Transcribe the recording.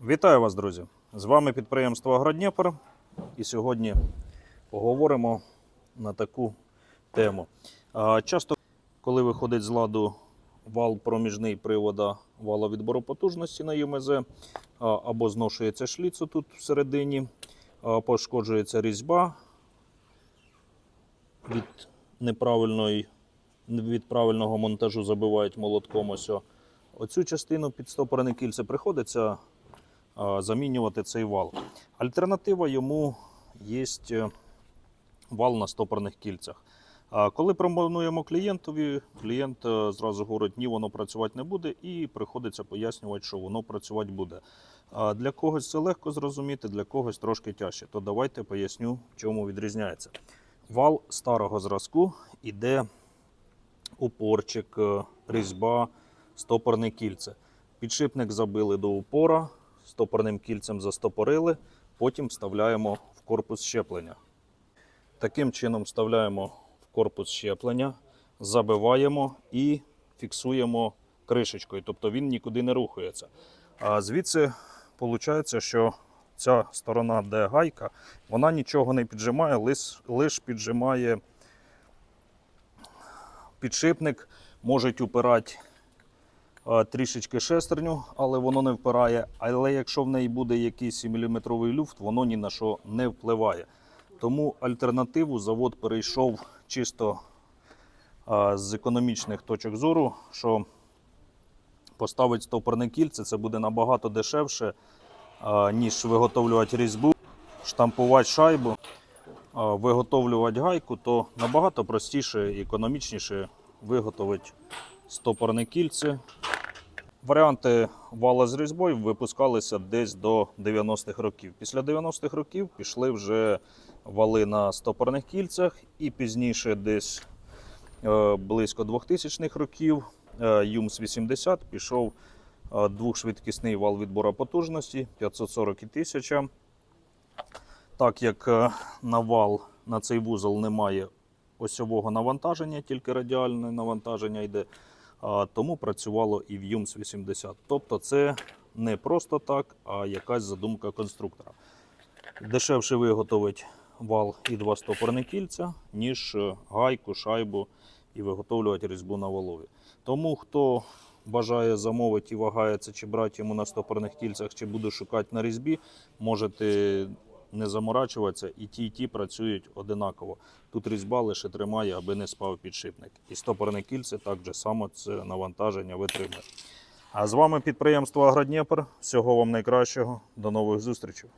Вітаю вас, друзі! З вами підприємство Агродніпр. І сьогодні поговоримо на таку тему. Часто, коли виходить з ладу вал проміжний привода вала відбору потужності на ЮМЗ, або зношується шліц тут всередині, пошкоджується різьба від неправильної від правильного монтажу забивають молотком. Ось. Оцю частину підстопорене кільце приходиться замінювати цей вал. Альтернатива йому є вал на стопорних кільцях. Коли пропонуємо клієнтові, клієнт е, зразу говорить, ні, воно працювати не буде, і приходиться пояснювати, що воно працювати буде. Для когось це легко зрозуміти, для когось трошки тяжче. То давайте поясню, в чому відрізняється. Вал старого зразку іде упорчик, е, різьба, стопорне кільце. Підшипник забили до упора, стопорним кільцем застопорили, потім вставляємо в корпус щеплення. Таким чином вставляємо в корпус щеплення, забиваємо і фіксуємо кришечкою, тобто він нікуди не рухається. А звідси виходить, що ця сторона, де гайка, вона нічого не піджимає, лише лиш піджимає підшипник, можуть упирати трішечки шестерню, але воно не впирає. Але якщо в неї буде якийсь міліметровий люфт, воно ні на що не впливає. Тому альтернативу завод перейшов чисто е, з економічних точок зору, що поставити стопорне кільце це буде набагато дешевше, е, ніж виготовлювати різьбу, штампувати шайбу, виготовлювати гайку, то набагато простіше і економічніше виготовити стопорне кільце. Варіанти вала з різьбою випускалися десь до 90-х років. Після 90-х років пішли вже вали на стопорних кільцях, і пізніше, десь е, близько 2000-х років, е, ЮМС 80 пішов е, двохшвидкісний вал відбору потужності 540 і 1000. Так як на вал на цей вузол немає осьового навантаження, тільки радіальне навантаження йде, тому працювало і в ЮМС 80. Тобто це не просто так, а якась задумка конструктора. Дешевше виготовить вал і два стопорні кільця, ніж е, гайку, шайбу і виготовлювати різьбу на валові. Тому хто бажає замовити і вагається, чи брати йому на стопорних кільцях, чи буде шукати на різьбі, можете не заморачуватися, і ті, і ті працюють одинаково. Тут різьба лише тримає, аби не спав підшипник. І стопорне кільце так же само це навантаження витримує. А з вами підприємство Агродніпр. Всього вам найкращого. До нових зустрічей.